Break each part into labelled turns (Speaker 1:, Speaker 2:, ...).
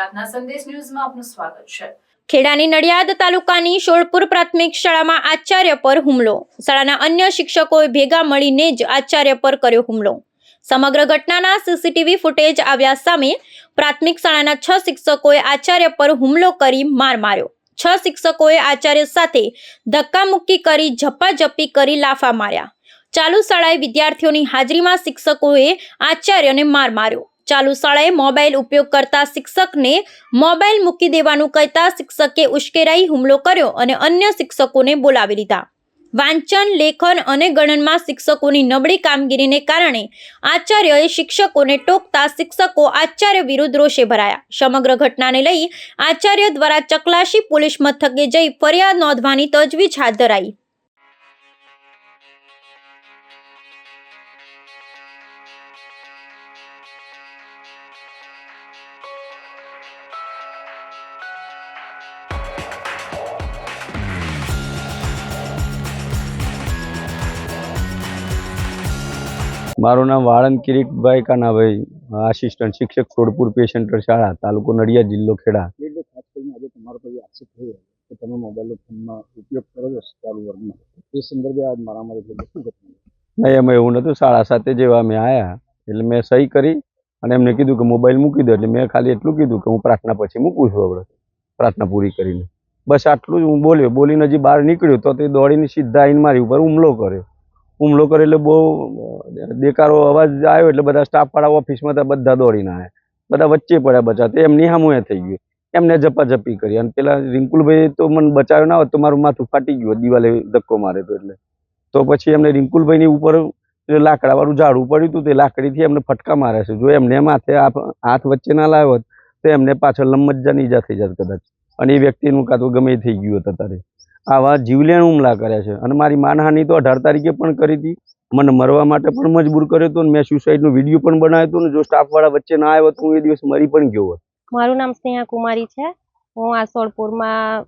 Speaker 1: પ્રાર્થના સંદેશ ન્યૂઝમાં આપનું સ્વાગત છે.
Speaker 2: ખેડાની નડિયાદ તાલુકાની શોળપુર પ્રાથમિક શાળામાં આચાર્ય પર હુમલો. શાળાના અન્ય શિક્ષકોએ ભેગા મળીને જ આચાર્ય પર કર્યો હુમલો. સમગ્ર ઘટનાના સીસીટીવી ફૂટેજ આવ્યા સામે પ્રાથમિક શાળાના છ શિક્ષકોએ આચાર્ય પર હુમલો કરી માર માર્યો. છ શિક્ષકોએ આચાર્ય સાથે ધક્કામુક્કી કરી ઝપાઝપી કરી લાફા માર્યા. ચાલુ શાળાએ વિદ્યાર્થીઓની હાજરીમાં શિક્ષકોએ આચાર્યને માર માર્યો. ચાલુ શાળાએ મોબાઈલ ઉપયોગ કરતા શિક્ષકને મોબાઈલ મૂકી દેવાનું કહેતા શિક્ષકે ઉશ્કેરાઈ હુમલો કર્યો અને અન્ય શિક્ષકોને બોલાવી લીધા વાંચન, લેખન અને ગણનમાં શિક્ષકોની નબળી કામગીરીને કારણે આચાર્યએ શિક્ષકોને ટોકતા શિક્ષકો આચાર્ય વિરુદ્ધ રોષે ભરાયા. સમગ્ર ઘટનાને લઈ આચાર્ય દ્વારા ચકલાશી પોલીસ મથકે જઈ ફરિયાદ નોંધવાની તજવીજ હાથ ધરાઈ.
Speaker 3: મારું નામ વાળંદ કિરીટભાઈ કાનાભાઈ આસિસ્ટન્ટ શિક્ષક સોડપુર પેશન્ટ શાળા તાલુકો નડિયાદ જિલ્લો ખેડા.
Speaker 4: એટલે તમારો થયો કે તમે મોબાઈલ ફોનમાં ઉપયોગ કરો છો ચાલુ વર્ગમાં એ સંદર્ભે આજ મારામારી થઈ શું ઘટના
Speaker 3: નહીં એમાં એવું નહોતું. શાળા સાથે જેવા અમે આવ્યા એટલે મેં સહી કરી અને એમને કીધું કે મોબાઈલ મૂકી દો એટલે મેં ખાલી એટલું કીધું કે હું પ્રાર્થના પછી મૂકું છું આપણે પ્રાર્થના પૂરી કરીને. બસ આટલું જ હું બોલ્યો. બોલીને હજી બહાર નીકળ્યો તો તે દોડીને સીધા આઈને મારી ઉપર હુમલો કર્યો. હુમલો કર્યો એટલે બહુ દેકારો અવાજ આવ્યો એટલે બધા સ્ટાફવાળા ઓફિસમાં બધા દોડીને આવ્યા બધા વચ્ચે પડ્યા બચા. તે એમની સામું થઈ ગયું. એમને ઝપાઝપી કરી. અને પેલા રિંકુલભાઈ તો મને બચાવ્યો ના હોત તો મારું માથું ફાટી ગયું દિવાલે ધક્કો મારે તો એટલે. તો પછી એમને રિંકુલભાઈની ઉપર લાકડાવાળું ઝાડું પડ્યું હતું તે લાકડીથી એમને ફટકા મારે છે. જો એમને માથે હાથ વચ્ચે ના લાવ્યો હોત, તો એમને પાછળ લંબજ્જાની ઈજા થઈ જાત કદાચ. અને એ વ્યક્તિનું કાં તો ગમે થઈ ગયું હતું અત્યારે. આવા જીવલેણ હુમલા કર્યા છે. અને મારી માનહાનિ તો અઢાર તારીખે પણ કરી હતી. મને મરવા માટે પણ મજબૂર કર્યો હતો અને મેં સુસાઇડનો વીડિયો પણ બનાવ્યો હતો ને જો સ્ટાફવાળા વચ્ચે ના આવ્યો તો હું એ દિવસ મરી પણ ગયો હોત.
Speaker 5: મારું નામ સ્નેહા કુમારી છે. હું આ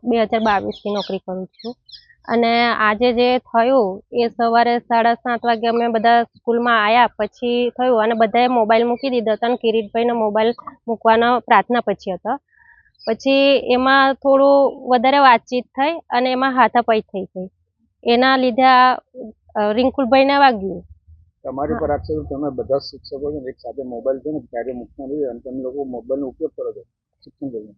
Speaker 5: બે હજાર બાવીસથી નોકરી કરું છું. અને આજે જે થયું એ સવારે સાડા સાત વાગે અમે બધા સ્કૂલમાં આવ્યા પછી થયું અને બધાએ મોબાઈલ મૂકી દીધો હતો અને કિરીટભાઈનો મોબાઈલ મૂકવાનો પ્રાર્થના પછી હતો. પછી એમાં થોડું વધારે વાતચીત થઈ અને એમાં હાથાપાઈ થઈ ગઈ. એના લીધે આ રિંકુલભાઈને વાગ્યું.
Speaker 4: તમારી પર આક્ષેપ તમે બધા શિક્ષકો છે એક સાથે મોબાઈલ છે ને ક્યારે મૂકતા નથી અને તમે લોકો મોબાઈલનો ઉપયોગ કરો છો. શિક્ષણ કરીને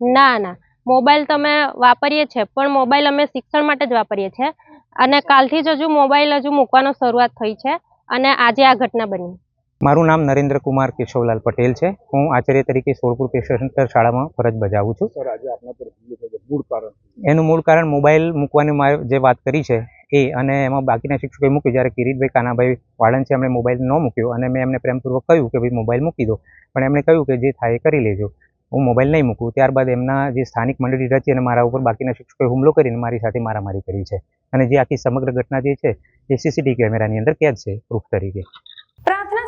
Speaker 5: ના? ના મોબાઈલ તમે વાપરીએ છે પણ મોબાઈલ અમે શિક્ષણ માટે જ વાપરીએ છીએ. અને કાલથી જ હજુ મોબાઈલ હજુ મૂકવાનો શરૂઆત થઈ છે અને આજે આ ઘટના બની.
Speaker 6: મારું નામ નરેન્દ્ર કુમાર કેશવલાલ પટેલ છે. હું આચાર્ય તરીકે સોળપુર પેશન્ટર શાળામાં ફરજ બજાવું છું.
Speaker 4: સર આજે આપના પર મૂળ કારણ
Speaker 6: એનું મૂળ કારણ મોબાઈલ મૂકવાની મારે જે વાત કરી છે એ અને એમાં બાકીના શિક્ષકોએ મૂક્યું. જ્યારે કિરીટભાઈ કાનાભાઈ વાળન છે એમણે મોબાઈલ ન મૂક્યો અને મેં એમને પ્રેમપૂર્વક કહ્યું કે ભાઈ મોબાઈલ મૂકી દો. પણ એમણે કહ્યું કે જે થાય એ કરી લેજો. હું મોબાઈલ નહીં મૂકું. ત્યારબાદ એમના જે સ્થાનિક મંડળી રચી અને મારા ઉપર બાકીના શિક્ષકોએ હુમલો કરીને મારી સાથે મારામારી કરી છે. અને જે આખી સમગ્ર ઘટના જે છે એ સીસીટીવી કેમેરાની અંદર કેદ છે પ્રૂફ તરીકે.